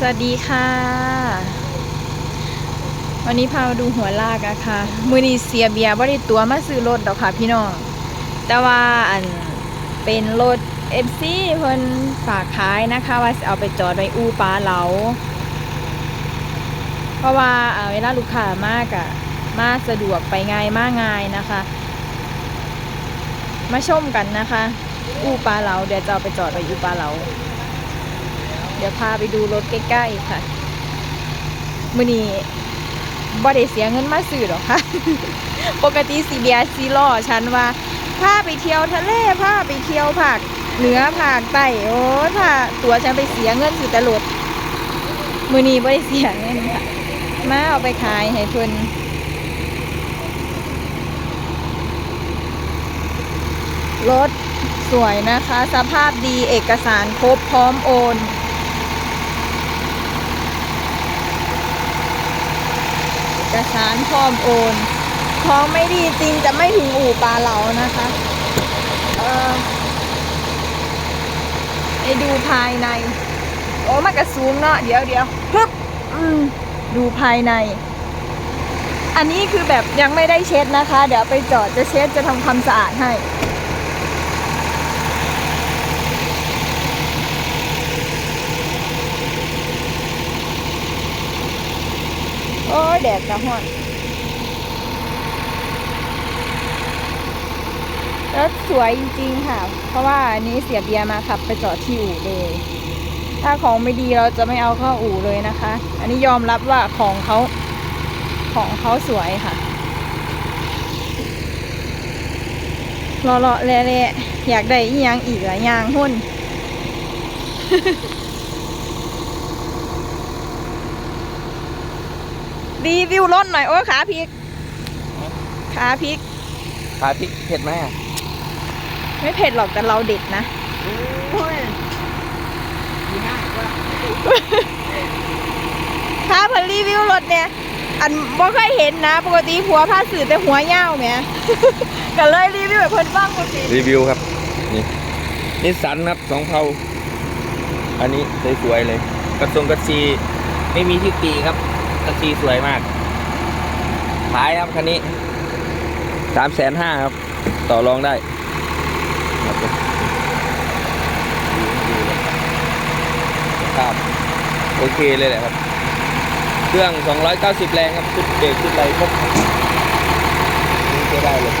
สวัสดีค่ะ วันนี้พามาดูหัวลากอะค่ะ มือนีเสียเบียบ่ได้ตัวมาซื้อรถดอกค่ะพี่น้อง แต่ว่าอันเป็นรถเอฟซีเพิ่นฝากขายนะคะ ว่าเอาไปจอดไว้อู่ปลาเหลา เพราะว่าอ่าเวลาลูกค้ามากอะมาสะดวกไปง่ายมากง่ายนะคะ มาชมกันนะคะ อู่ปลาเหลาเดี๋ยวจะเอาไปจอดไว้อู่ปลาเหลา เดี๋ยวพาไปดูรถใกล้ๆค่ะมือนี้บ่ได้เสียเงินมาซื้อหรอกค่ะ ปกติสีเบียซีล่อฉันว่าพาไปเที่ยวทะเลพาไปเที่ยวภาคเหนือภาคใต้โอ้ยพาตัวฉันไปเสียเงินซื้อต่รถมือนี้บ่ได้เสียเงินค่ะมาเอาไปขายให้เพิ่นรถสวยนะคะ สภาพดีเอกสารครบพร้อมโอน อกสารพร้อมโอนของไม่ดีจริงจะไม่ถึงอู่ปลาเหลานะคะเออไปดูภายใน โอ้มันกระซูมเนาะเดี๋ยวเดี๋ยวฮึบอืมดูภายใน อันนี้คือแบบยังไม่ได้เช็ดนะคะ เดี๋ยวไปจอดจะเช็ดจะทำความสะอาดให้ โอ้ยแดดกระห้อนรถสวยจริงๆค่ะ เพราะว่าอันนี้เสียเบียร์มาขับไปจอดที่อู่เลย ถ้าของไม่ดีเราจะไม่เอาเข้าอู่เลยนะคะ อันนี้ยอมรับว่าของเขาของเขาสวยค่ะรอรอๆเละๆอยากได้อีหยังอีกหลายอย่างหุ่น รีวิวรถหน่อยโอ้ยขาพลิกขาพลิกปลาพริกเผ็ดไหมอะไม่เผ็ดหรอกแต่เราเด็ดนะโอ้ยดีมากว่าถ้าเพิ่นรีวิวรถเนี่ย อันบ่เคยเห็นนะ ปกติผัวพาสื่อแต่หัวเย้าวแหมก็เลยรีวิวแบบเพิ่นบ้างบ่เป็นรีวิวครับ นี่นิสสันครับสองเผาอันนี้สวยๆเลย กระทรงกระซีไม่มีที่ตีครับ กระซีสวยมากขายครับคันนี้สามแสนห้าครับ ต่อรองได้ครับผมครับโอเคเลยแหละครับ เครื่อง 290 แรงครับชุดเบรกชุดไรครบนี่ก็ได้เลย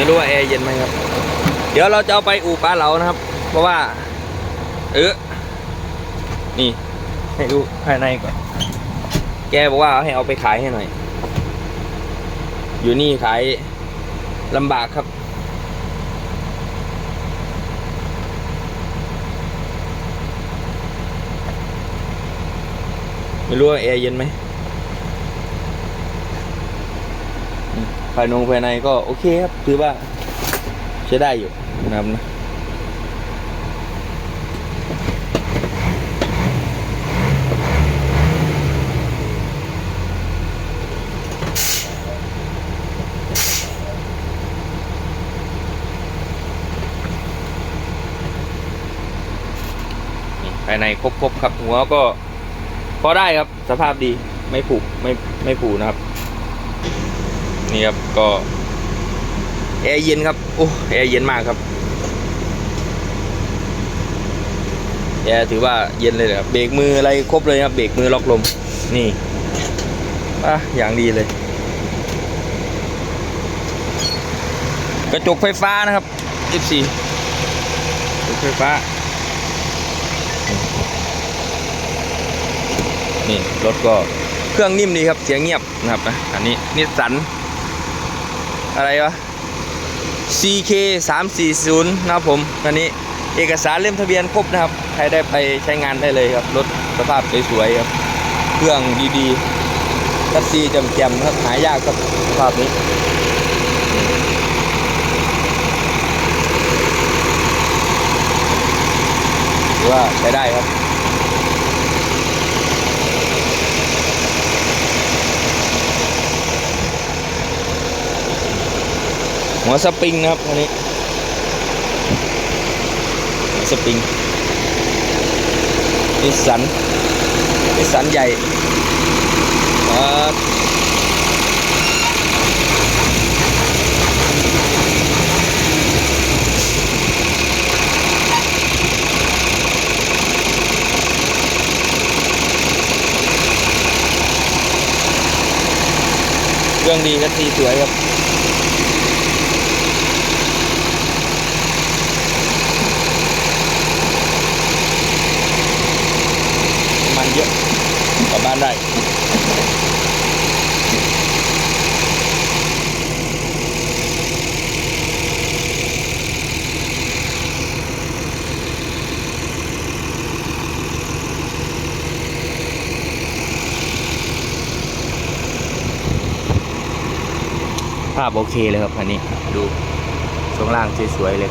ไม่รู้ว่าแอร์เย็นไหมครับ เดี๋ยวเราจะเอาไปอู่ปลาเหลานะครับ เพราะว่า เออนี่ให้ดูภายในก่อน แกบอกว่าให้เอาไปขายให้หน่อย อยู่นี่ขายลำบากครับ ไม่รู้ว่าแอร์เย็นไหมอืม ภายนงภายในก็โอเคครับถือว่าใช้ได้อยู่นะครับนะภายในครบๆครับหัวก็พอได้ครับสภาพดีไม่ผุไม่ไม่ผุนะครับ นี่ครับก็แอร์เย็นครับโอ้แอร์เย็นมากครับแอร์ถือว่าเย็นเลยครับเบรกมืออะไรครบเลยครับเบรกมือล็อกลมนี่อะอย่างดีเลย กระจกไฟฟ้านะครับ14กระจกไฟฟ้านี่รถก็เครื่องนิ่มดีครับเสียงเงียบนะครับนะอันนี้นิสสัน อะไรวะ CK 3 4 0นะครับผมอันนี้เอกสารเล่มทะเบียนครบนะครับ ใครได้ไปใช้งานได้เลยครับ รถสภาพสวยๆครับ เครื่องดีๆคัสซีแจมครับหายากครับสภาพนี้ว่าใช้ได้ครับ หัวสปริงนะครับอันนี้หัวสปริงนิสสันนิสสันใหญ่เครื่องดีครับสีสวยครับ มันเยอะกลับบ้านได้ ภาพโอเคเลยครับคันนี้ ดูช่วงล่างสวยๆเลย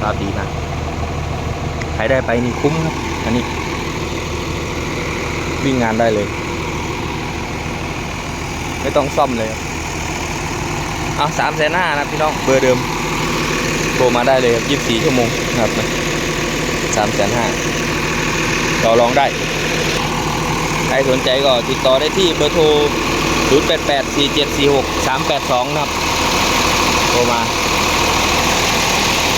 ภาพดีมากใครได้ไปนี่คุ้มครับอันนี้ วิ่งงานได้เลย ไม่ต้องซ่อมเลยเอาสามแสนห้านะพี่น้องเบอร์เดิมโทรมาได้เลยครับยี่สิบสี่ชั่วโมงครับสามแสนห้าต่อรองได้ ใครสนใจก็ติดต่อได้ที่เบอร์โทร 0 8 8 4 7 4 6 3 8 2นะครับโทรมา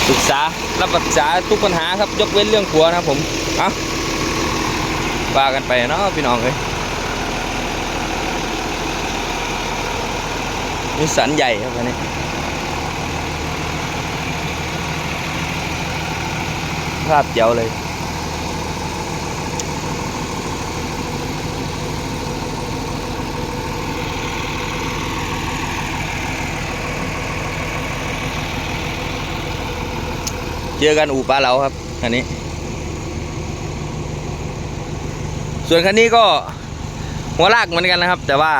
ปรึกษารับปรึกษาทุกปัญหาครับยกเว้นเรื่องผัวนะครับผมเอาว่ากันไปเนาะพี่น้องเอ้ยนิสสันใหญ่ครับคันนี้ภาพเจ๋วเลย เจอกันอู่ปลาเหลาครับคันนี้ ส่วนคันนี้ก็หัวลากเหมือนกันนะครับ แต่ว่า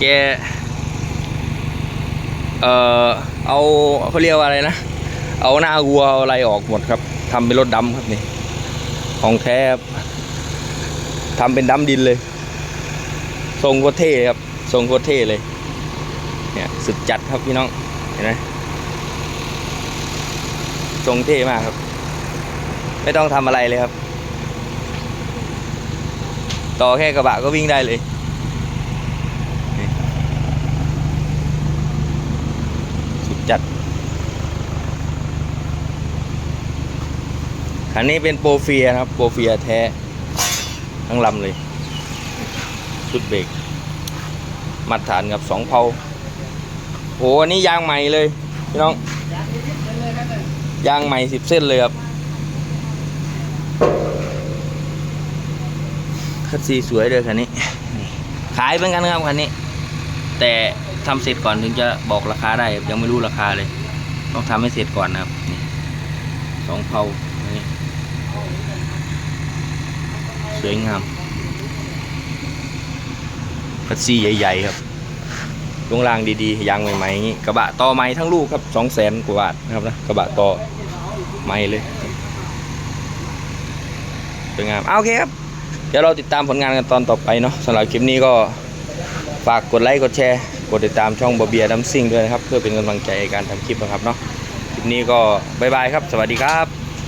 แกเอ่อเอาเขาเรียกว่าอะไรนะ เอาหน้าวัวเอาอะไรออกหมดครับทำเป็นรถดำครับนี่ ของแท้ครับทำเป็นดำดินเลย ทรงโคตรเท่ครับ ทรงโคตรเท่เลย เนี่ยสุดจัดครับพี่น้อง เห็นไหม ทรงเท่มากครับ ไม่ต้องทำอะไรเลยครับ ต่อแค่กระบะก็วิ่งได้เลยสุดจัดคันนี้เป็นโปรเฟียนะครับ โปรเฟียแท้ทั้งลำเลย ชุดเบรกมาตรฐานกับสองเพาโหอันนี้ยางใหม่เลยพี่น้อง ยางใหม่สิบเส้นเลยครับคัดซีสวยเลยคันนี้ขายเหมือนกันครับคันนี้ แต่ทำเสร็จก่อนถึงจะบอกราคาได้ครับยังไม่รู้ราคาเลย ต้องทำให้เสร็จก่อนนะครับสองเพาสวยงามคัดซีใหญ่ ๆ ครับ ลงรางดีๆยางใหม่ๆอย่างนี้กระบะต่อไม้ทั้งลูกครับสองแสนกว่าบาทนะครับนะกระบะต่อไม้เลยสวยงามเอาโอเคครับเดี๋ยวเราติดตามผลงานกันตอนต่อไปเนาะสำหรับคลิปนี้ก็ฝากกดไลค์กดแชร์กดติดตามช่องบอเบียดัมซิ่งด้วยนะครับ เพื่อเป็นกำลังใจในการทำคลิปนะครับเนาะคลิปนี้ก็บายบายครับ สวัสดีครับ